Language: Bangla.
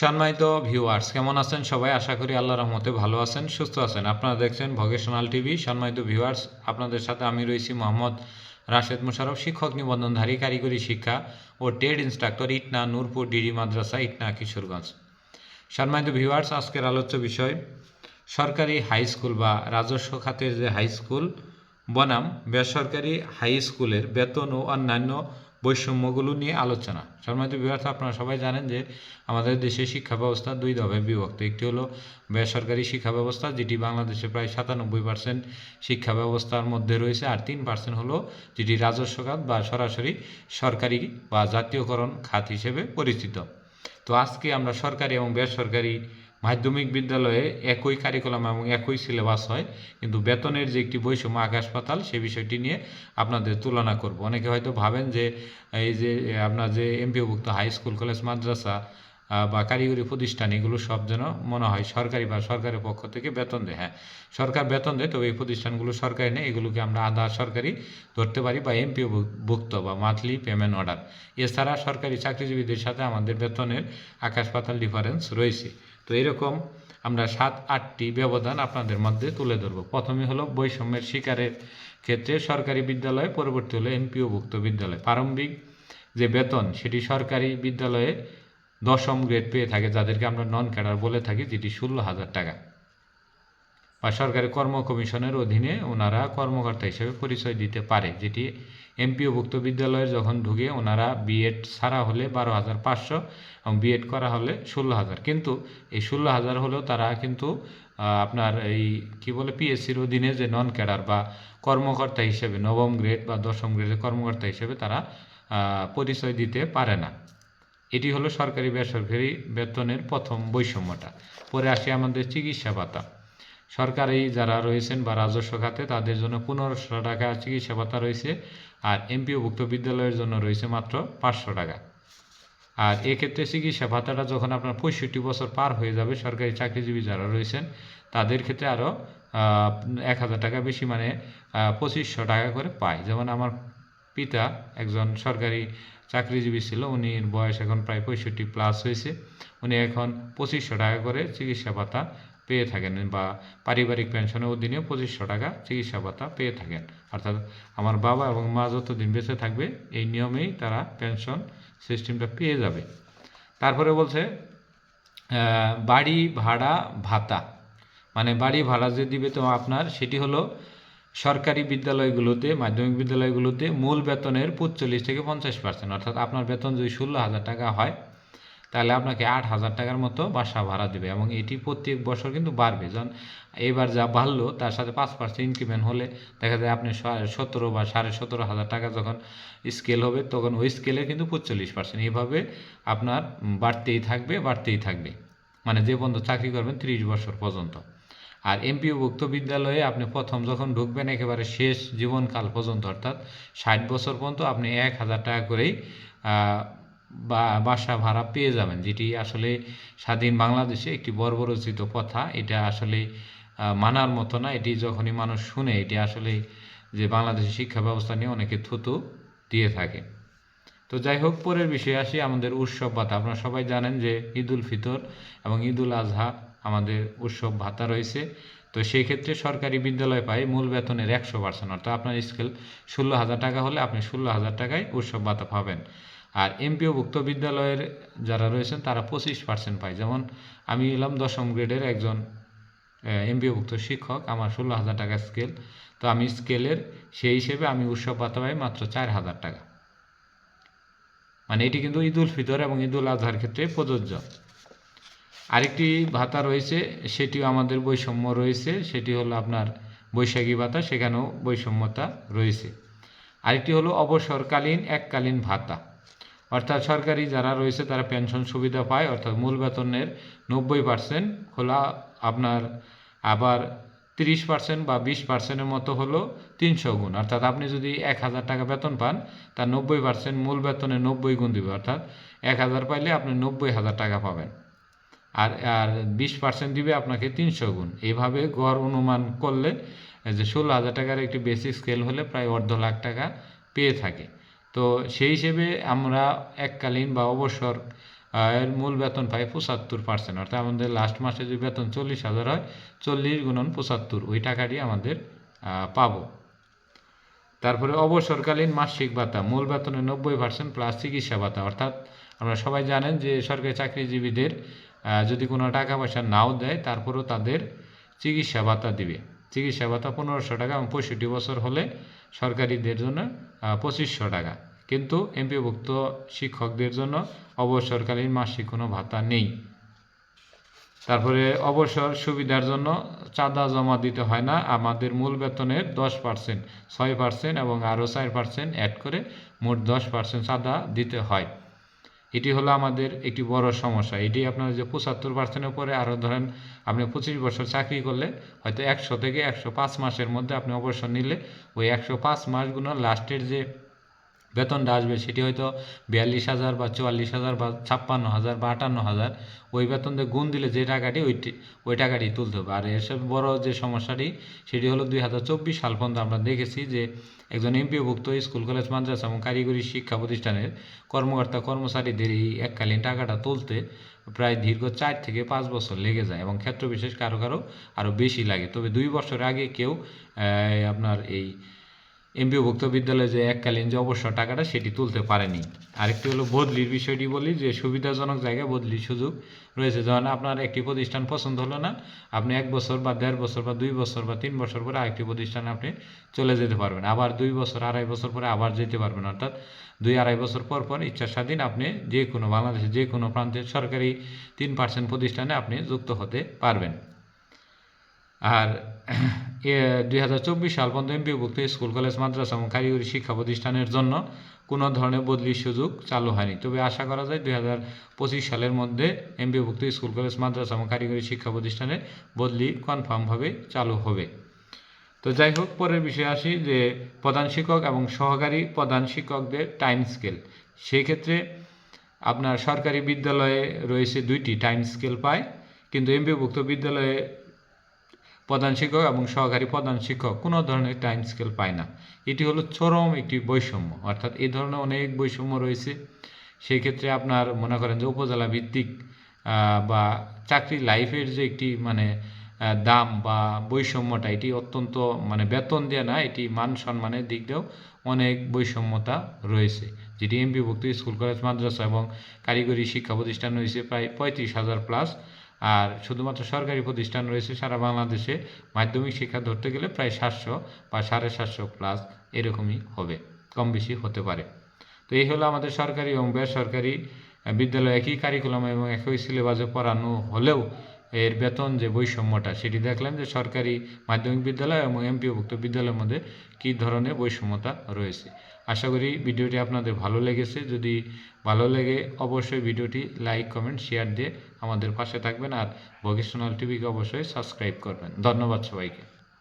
সম্মানিত ভিউয়ার্স কেমন আছেন সবাই? আশা করি আল্লাহ রহমতে ভালো আছেন, সুস্থ আছেন। আপনারা দেখছেন ভকেশনাল টিভি। সম্মানিত ভিউয়ার্স আপনাদের সাথে আমি রয়েছি মোহাম্মদ রাশেদ মুশারফ, শিক্ষক নিবন্ধনধারী, কারিগরি শিক্ষা ও trade instructor, Itna, Nurpur, DD মাদ্রাসা, ইটনা, কিশোরগঞ্জ। সম্মানিত ভিউয়ার্স আজকের আলোচ্য বিষয়, সরকারি হাই স্কুল বা রাজস্ব খাতের যে হাই স্কুল বনাম, বেসরকারি হাই স্কুলের বেতন ও অন্যান্য বৈষম্যগুলো নিয়ে আলোচনা। সম্মানিত বিভাগ আপনারা সবাই জানেন যে আমাদের দেশে শিক্ষা ব্যবস্থা দুই দফায় বিভক্ত। একটি হলো বেসরকারি শিক্ষা ব্যবস্থা যেটি বাংলাদেশে প্রায় সাতানব্বই পার্সেন্ট শিক্ষা ব্যবস্থার মধ্যে রয়েছে, আর তিন পার্সেন্ট হলো যেটি রাজস্ব খাত বা সরাসরি সরকারি বা জাতীয়করণ খাত হিসেবে পরিচিত। তো আজকে আমরা সরকারি এবং বেসরকারি মাধ্যমিক বিদ্যালয়ে একই কারিকুলাম এবং একই সিলেবাস হয়, কিন্তু বেতনের যে একটি বৈষম্য আকাশ পাতাল সে বিষয়টি নিয়ে আপনাদের তুলনা করব। অনেকে হয়তো ভাবেন যে, এই যে, আপনার যে এমপিওভুক্ত হাই স্কুল কলেজ মাদ্রাসা বা কারিগরি প্রতিষ্ঠান, এগুলো সব যেন মনে হয় সরকারি বা সরকারের পক্ষ থেকে বেতন দেয়। হ্যাঁ সরকার বেতন দেয়, তবে এই প্রতিষ্ঠানগুলো সরকারি নেই, এগুলোকে আমরা আধা সরকারি ধরতে পারি বা এমপিও ভুক্ত বা মান্থলি পেমেন্ট অর্ডার এছাড়া সরকারি চাকরিজীবীদের সাথে আমাদের বেতনের আকাশ পাতাল ডিফারেন্স রয়েছে। তো এরকম আমরা সাত, আটটি ব্যবধান আপনাদের মধ্যে তুলে ধরব। প্রথমে হলো বৈষম্যের শিকারের ক্ষেত্রে সরকারি বিদ্যালয়, পরবর্তী হলো এমপিওভুক্ত বিদ্যালয়। প্রারম্ভিক যে বেতন, সেটি সরকারি বিদ্যালয়ে দশম গ্রেড পেয়ে থাকে, যাদেরকে আমরা নন ক্যাডার বলে থাকি, যেটি ষোলো হাজার টাকা। বা সরকারি কর্ম কমিশনের অধীনে ওনারা কর্মকর্তা হিসেবে পরিচয় দিতে পারে, যেটি এমপিওভুক্ত বিদ্যালয়ে যখন ঢুকে ওনারা বিএড ছাড়া হলে বারো হাজার পাঁচশো এবং বিএড করা হলে ষোলো হাজার। কিন্তু এই ষোলো হাজার হলেও তারা কিন্তু আপনার এই কি বলে পিএসসির অধীনে যে নন ক্যাডার বা কর্মকর্তা হিসেবে, নবম গ্রেড বা দশম গ্রেডের কর্মকর্তা হিসেবে তারা পরিচয় দিতে পারে না। এটি হলো সরকারি বেসরকারি বেতনের প্রথম বৈষম্যটা। পরে আসি আমাদের চিকিৎসা ভাতা। সরকারি যারা রয়েছেন বা রাজস্ব খাতে তাদের জন্য পনেরোশো টাকা চিকিৎসা ভাতা রয়েছে আর এমপিওভুক্ত বিদ্যালয়ের জন্য রয়েছে মাত্র পাঁচশো টাকা। আর এক্ষেত্রে চিকিৎসা ভাতাটা যখন আপনার পঁয়ষট্টি বছর পার হয়ে যাবে, সরকারি চাকরিজীবী যারা রয়েছেন, তাদের ক্ষেত্রে আরও এক হাজার টাকা বেশি মানে পঁচিশশো টাকা করে পায়। যেমন আমার পিতা একজন সরকারি চাকরিজীবী ছিল, উনি বয়স এখন প্রায় পঁয়ষট্টি প্লাস হয়েছে। উনি এখন পঁচিশশো টাকা করে চিকিৎসা ভাতা পেয়ে থাকেন বা পারিবারিক পেনশনের অধীনে পঁচিশশো টাকা চিকিৎসা ভাতা পেয়ে থাকেন। অর্থাৎ আমার বাবা এবং মা যতদিন বেঁচে থাকবে, এই নিয়মেই তারা পেনশন সিস্টেমটা পেয়ে যাবে। তারপরে বলছে বাড়ি ভাড়া ভাতা। মানে বাড়ি ভাড়া যে দিবে তো আপনার, সেটি হলো সরকারি বিদ্যালয়গুলোতে, মাধ্যমিক বিদ্যালয়গুলোতে মূল বেতনের পঁচল্লিশ থেকে পঞ্চাশ পার্সেন্ট অর্থাৎ আপনার বেতন যদি ষোলো হাজার টাকা হয় তাহলে আপনাকে আট হাজার টাকার মতো বাসা ভাড়া দেবে এবং এটি প্রত্যেক বছর কিন্তু বাড়বে। যখন এবার যা বাড়লো, তার সাথে পাঁচ পার্সেন্ট ইনক্রিমেন্ট হলে দেখা যায় আপনি সতেরো বা সাড়ে সতেরো হাজার টাকা যখন স্কেল হবে, তখন ওই স্কেলে কিন্তু পঁচল্লিশ পার্সেন্ট এইভাবে আপনার বাড়তেই থাকবে বাড়তেই থাকবে। মানে যে পর্যন্ত চাকরি করবেন ত্রিশ বছর পর্যন্ত। আর এমপিওভুক্ত বিদ্যালয়ে আপনি প্রথম যখন ঢুকবেন, একেবারে শেষ জীবনকাল পর্যন্ত, অর্থাৎ ষাট বছর পর্যন্ত আপনি এক হাজার টাকা করেই বা বাসা ভাড়া পেয়ে যাবেন, যেটি আসলে স্বাধীন বাংলাদেশে একটি বর্বরচিত কথা। এটা আসলে মানার মতো না। এটি যখনই মানুষ শুনে, এটি আসলে যে বাংলাদেশের শিক্ষা ব্যবস্থা নিয়ে অনেকে থুতু দিয়ে থাকে। তো যাই হোক, পরের বিষয়ে আসি, আমাদের উৎসব ভাতা। আপনারা সবাই জানেন যে ঈদ উল ফিতর এবং ঈদ উল আজহা আমাদের উৎসব ভাতা রয়েছে। তো সেই ক্ষেত্রে সরকারি বিদ্যালয় পায় মূল বেতনের একশো পার্সেন্ট অর্থাৎ আপনার স্কেল ষোলো হাজার টাকা হলে আপনি ষোলো হাজার টাকায় উৎসব ভাতা পাবেন। আর এমপিওভুক্ত বিদ্যালয়ের যারা রয়েছেন, তারা পঁচিশ পার্সেন্ট পায়। যেমন আমি এলাম দশম গ্রেডের একজন এমপিওভুক্ত শিক্ষক, আমার ষোলো হাজার টাকা স্কেল। তো আমি স্কেলের সেই হিসেবে আমি উৎসব ভাতা পাই মাত্র চার হাজার টাকা। মানে এটি কিন্তু ঈদ উল ফিতর এবং ঈদ উল আজহার ক্ষেত্রে প্রযোজ্য। আরেকটি ভাতা রয়েছে, সেটিও আমাদের বৈষম্য রয়েছে, সেটি হলো আপনার বৈশাখী ভাতা, সেখানেও বৈষম্যতা রয়েছে। আরেকটি হলো অবসরকালীন এককালীন ভাতা। অর্থাৎ সরকারি যারা রয়েছে তারা পেনশন সুবিধা পায়, অর্থাৎ মূল বেতনের নব্বই পার্সেন্ট হলো আপনার আবার তিরিশ পার্সেন্ট বা বিশ পার্সেন্টের মতো হলো তিনশো গুণ। অর্থাৎ আপনি যদি এক হাজার টাকা বেতন পান, তার নব্বই পার্সেন্ট মূল বেতনের নব্বই গুণ দিবে। অর্থাৎ এক হাজার পাইলে আপনি নব্বই হাজার টাকা পাবেন। আর আর বিশ পার্সেন্ট দিবে আপনাকে তিনশো গুণ। এইভাবে গড় অনুমান করলে যে ষোলো হাজার টাকার একটি বেসিক স্কেল হলে প্রায় অর্ধ লাখ টাকা পেয়ে থাকে। তো সেই হিসেবে আমরা এককালীন বা অবসর এর মূল বেতন পাই পঁচাত্তর পার্সেন্ট অর্থাৎ আমাদের লাস্ট মাসে যদি বেতন চল্লিশ হাজার হয়, চল্লিশ গুণন পঁচাত্তর, ওই টাকাটি আমাদের পাবো। তারপরে অবসরকালীন মাসিক ভাতা, মূল বেতনের নব্বই পার্সেন্ট প্লাস চিকিৎসা ভাতা, অর্থাৎ আমরা সবাই জানেন যে সরকারি চাকরিজীবীদের যদি কোনো টাকা পয়সা নাও দেয়, তারপরেও তাদের চিকিৎসা ভাতা দিবে। চিকিৎসা ভাতা পনেরোশো টাকা এবং পঁয়ষট্টি বছর হলে সরকারিদের জন্য পঁচিশশো টাকা। কিন্তু এমপিভুক্ত শিক্ষকদের জন্য অবসরকালীন মাসিক কোনো ভাতা নেই। তারপরে অবসর সুবিধার জন্য চাঁদা জমা দিতে হয় না। আমাদের মূল বেতনের দশ পার্সেন্ট, ছয় পার্সেন্ট এবং আরও চার পার্সেন্ট অ্যাড করে মোট দশ পার্সেন্ট চাঁদা দিতে হয়। এটি হলো আমাদের একটি বড় সমস্যা। এটি আপনার যে পঁচাত্তর পার্সেন্টের উপরে আরও ধরেন আপনি পঁচিশ বছর চাকরি করলে হয়তো একশো থেকে একশো পাঁচ মাসের মধ্যে আপনি অবসর নিলে ওই একশো পাঁচ মাসগুলো লাস্টের যে বেতনটা আসবে, সেটি হয়তো বিয়াল্লিশ হাজার বা চুয়াল্লিশ হাজার বা ছাপ্পান্ন হাজার বা আটান্ন হাজার, ওই বেতন দিয়ে গুণ দিলে যে টাকাটি ওইটি ওই টাকাটি তুলতে হবে। আর এর এসব বড় যে সমস্যাটি, সেটি হলো দুই হাজার চব্বিশ সাল পর্যন্ত আমরা দেখেছি যে একজন এমপিওভুক্ত স্কুল, কলেজ, মাদ্রাসা এবং কারিগরি শিক্ষা প্রতিষ্ঠানের কর্মকর্তা, কর্মচারীদের এই এককালীন টাকাটা তুলতে প্রায় দীর্ঘ চার থেকে পাঁচ বছর লেগে যায় এবং ক্ষেত্র বিশেষ কারও কারও আরও বেশি লাগে। তবে দুই বছর আগে কেউ আপনার এই এমপিওভুক্ত বিদ্যালয়ে যে এককালীন যে অবসর টাকাটা সেটি তুলতে পারেনি। আরেকটি হলো বদলির বিষয়টি বলি, যে সুবিধাজনক জায়গায় বদলির সুযোগ রয়েছে। যেমন আপনার একটি প্রতিষ্ঠান পছন্দ হলো না, আপনি এক বছর বা দেড় বছর বা দুই বছর বা তিন বছর পরে আরেকটি প্রতিষ্ঠানে আপনি চলে যেতে পারবেন। আবার দুই বছর, আড়াই বছর পরে আবার যেতে পারবেন। অর্থাৎ দুই, আড়াই বছর পর পর ইচ্ছা স্বাধীন আপনি যে কোনো বাংলাদেশের যে কোনো প্রান্তের সরকারি তিন পার্সেন্ট প্রতিষ্ঠানে আপনি যুক্ত হতে পারবেন। আর দুই হাজার চব্বিশ সাল পর্যন্ত এমপিভুক্ত স্কুল, কলেজ, মাদ্রাসা এবং কারিগরি শিক্ষা প্রতিষ্ঠানের জন্য কোনো ধরনের বদলির সুযোগ চালু হয়নি। তবে আশা করা যায় দুই হাজার পঁচিশ সালের মধ্যে এমপিভুক্ত স্কুল, কলেজ, মাদ্রাসা এবং কারিগরি শিক্ষা প্রতিষ্ঠানে বদলি কনফার্মভাবে চালু হবে। তো যাই হোক, পরের বিষয়ে আসি যে প্রধান শিক্ষক এবং সহকারী প্রধান শিক্ষকদের টাইম স্কেল সেই ক্ষেত্রে আপনার সরকারি বিদ্যালয়ে রয়েছে দুইটি টাইম স্কেল পায়, কিন্তু এমপিভুক্ত বিদ্যালয়ে প্রধান শিক্ষক এবং সহকারী প্রধান শিক্ষক কোনো ধরনের টাইম স্কেল পায় না। এটি হলো চরম একটি বৈষম্য। অর্থাৎ এই ধরনের অনেক বৈষম্য রয়েছে। সেই ক্ষেত্রে আপনার মনে করেন যে উপজেলা ভিত্তিক বা চাকরি লাইফের যে একটি মানে দাম বা বৈষম্যটা, এটি অত্যন্ত মানে বেতন দেওয়া না, এটি মান সম্মানের দিক দিয়েও অনেক বৈষম্যতা রয়েছে। যেটি এমপিভুক্ত স্কুল, কলেজ, মাদ্রাসা এবং কারিগরি শিক্ষা প্রতিষ্ঠান রয়েছে প্রায় পঁয়ত্রিশ হাজার প্লাস আর শুধুমাত্র সরকারি প্রতিষ্ঠান রয়েছে সারা বাংলাদেশে। মাধ্যমিক শিক্ষা ধরতে গেলে প্রায় সাতশো বা সাড়ে সাতশো প্লাস এরকমই হবে, কম বেশি হতে পারে। তো এই হলো আমাদের সরকারি এবং বেসরকারি বিদ্যালয় একই কারিকুলাম এবং একই সিলেবাসে পড়ানো হলেও এর বেতন যে বৈষম্যটা, সেটি দেখলেন যে সরকারি মাধ্যমিক বিদ্যালয় এবং এমপিওভুক্ত বিদ্যালয়ের মধ্যে কী ধরনের বৈষম্যতা রয়েছে। আশা করি ভিডিওটি আপনাদের ভালো লেগেছে। যদি ভালো লেগে, অবশ্যই ভিডিওটি লাইক, কমেন্ট, শেয়ার দিয়ে আমাদের পাশে থাকবেন আর ভোকেশনাল টিভিকে অবশ্যই সাবস্ক্রাইব করবেন। ধন্যবাদ সবাইকে।